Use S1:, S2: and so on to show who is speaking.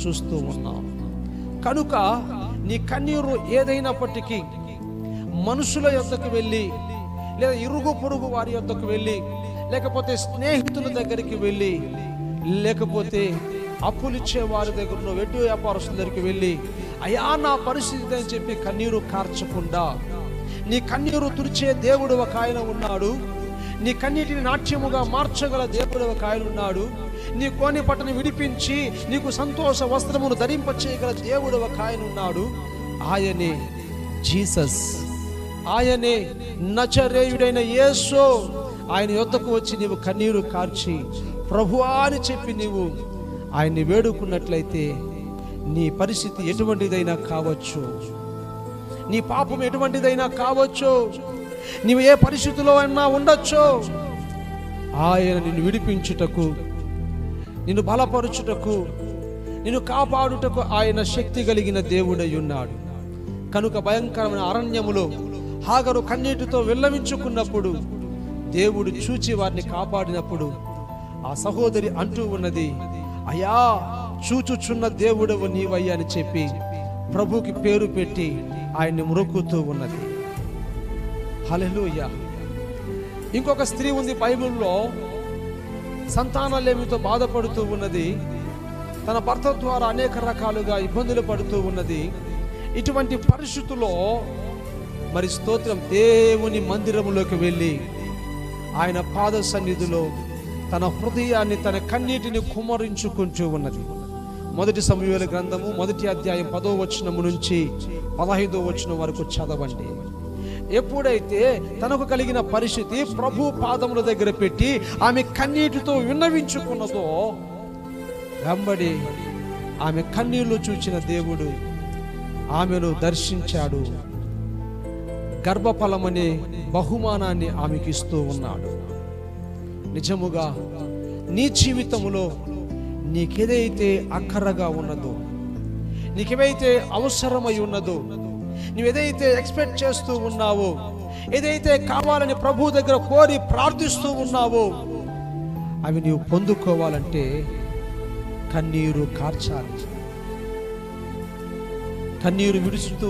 S1: చూస్తూ ఉన్నాం కనుక నీ కన్నీరు ఏదైనప్పటికీ మనుషుల యొద్దకు వెళ్ళి లేదా ఇరుగు పొరుగు వారి యొద్దకు వెళ్ళి లేకపోతే స్నేహితుల దగ్గరికి వెళ్ళి లేకపోతే అప్పులిచ్చే వారి దగ్గర ఉన్న వెడ్డు వ్యాపారస్తుల దగ్గరికి వెళ్ళి అయా నా పరిస్థితి అని చెప్పి కన్నీరు కార్చకుండా నీ కన్నీరు తుడిచే దేవుడు ఒక ఆయన ఉన్నాడు నీ కన్నీటిని నాట్యముగా మార్చగల దేవుడు ఒక ఆయన ఉన్నాడు నీ కోని పట్టను విడిపించి నీకు సంతోష వస్త్రమును ధరింప చేయగల దేవుడు ఒక ఆయన ఉన్నాడు. ఆయనే జీసస్. ఆయనే నచరేయుడైన యేసో. ఆయన యొద్దకు వచ్చి నీవు కన్నీరు కార్చి ప్రభువా అని చెప్పి నీవు ఆయన్ని వేడుకున్నట్లయితే నీ పరిస్థితి ఎటువంటిదైనా కావచ్చు. నీ పాపం ఎటువంటిదైనా కావచ్చు. నీవు ఏ పరిస్థితిలో అయినా ఉండొచ్చు. ఆయన నిన్ను విడిపించుటకు నిన్ను బలపరుచుటకు నిన్ను కాపాడుటకు ఆయన శక్తి కలిగిన దేవుడై ఉన్నాడు కనుక భయంకరమైన అరణ్యములో హాగరు కన్నీటితో విల్లవించుకున్నప్పుడు దేవుడు చూచి వారిని కాపాడినప్పుడు ఆ సహోదరి అంటూ ఉన్నది అయా చూచుచున్న దేవుడవు నీవయ్యా అని చెప్పి ప్రభుకి పేరు పెట్టి ఆయన్ని మురుక్కుతూ ఉన్నది. హల్లెలూయా. ఇంకొక స్త్రీ ఉంది బైబిల్లో సంతానలేమితో బాధపడుతూ ఉన్నది? తన భర్త ద్వారా అనేక రకాలుగా ఇబ్బందులు పడుతూ ఉన్నది. ఇటువంటి పరిస్థితుల్లో మరి స్తోత్రం దేవుని మందిరములోకి వెళ్ళి ఆయన పాద సన్నిధిలో తన హృదయాన్ని తన కన్నీటిని కుమరించుకుంటూ ఉన్నది. మొదటి సమయాల గ్రంథము మొదటి అధ్యాయం పదో వచనము నుంచి పదహైదో వచనం వరకు చదవండి. ఎప్పుడైతే తనకు కలిగిన పరిస్థితి ప్రభు పాదముల దగ్గర పెట్టి ఆమె కన్నీటితో విన్నవించుకున్నదో వెంబడి ఆమె కన్నీళ్ళు చూచిన దేవుడు ఆమెను దర్శించాడు. గర్భఫలమనే బహుమానాన్ని ఆమెకి ఇస్తూ ఉన్నాడు. నిజముగా నీ జీవితములో నీకేదైతే అక్కరగా ఉన్నదో నీకేవైతే అవసరమై ఉన్నదో నువ్వేదైతే ఎక్స్పెక్ట్ చేస్తూ ఉన్నావో ఏదైతే కావాలని ప్రభు దగ్గర కోరి ప్రార్థిస్తూ ఉన్నావో అవి నీవు పొందుకోవాలంటే కన్నీరు కార్చాలి. కన్నీరు విడుచుతూ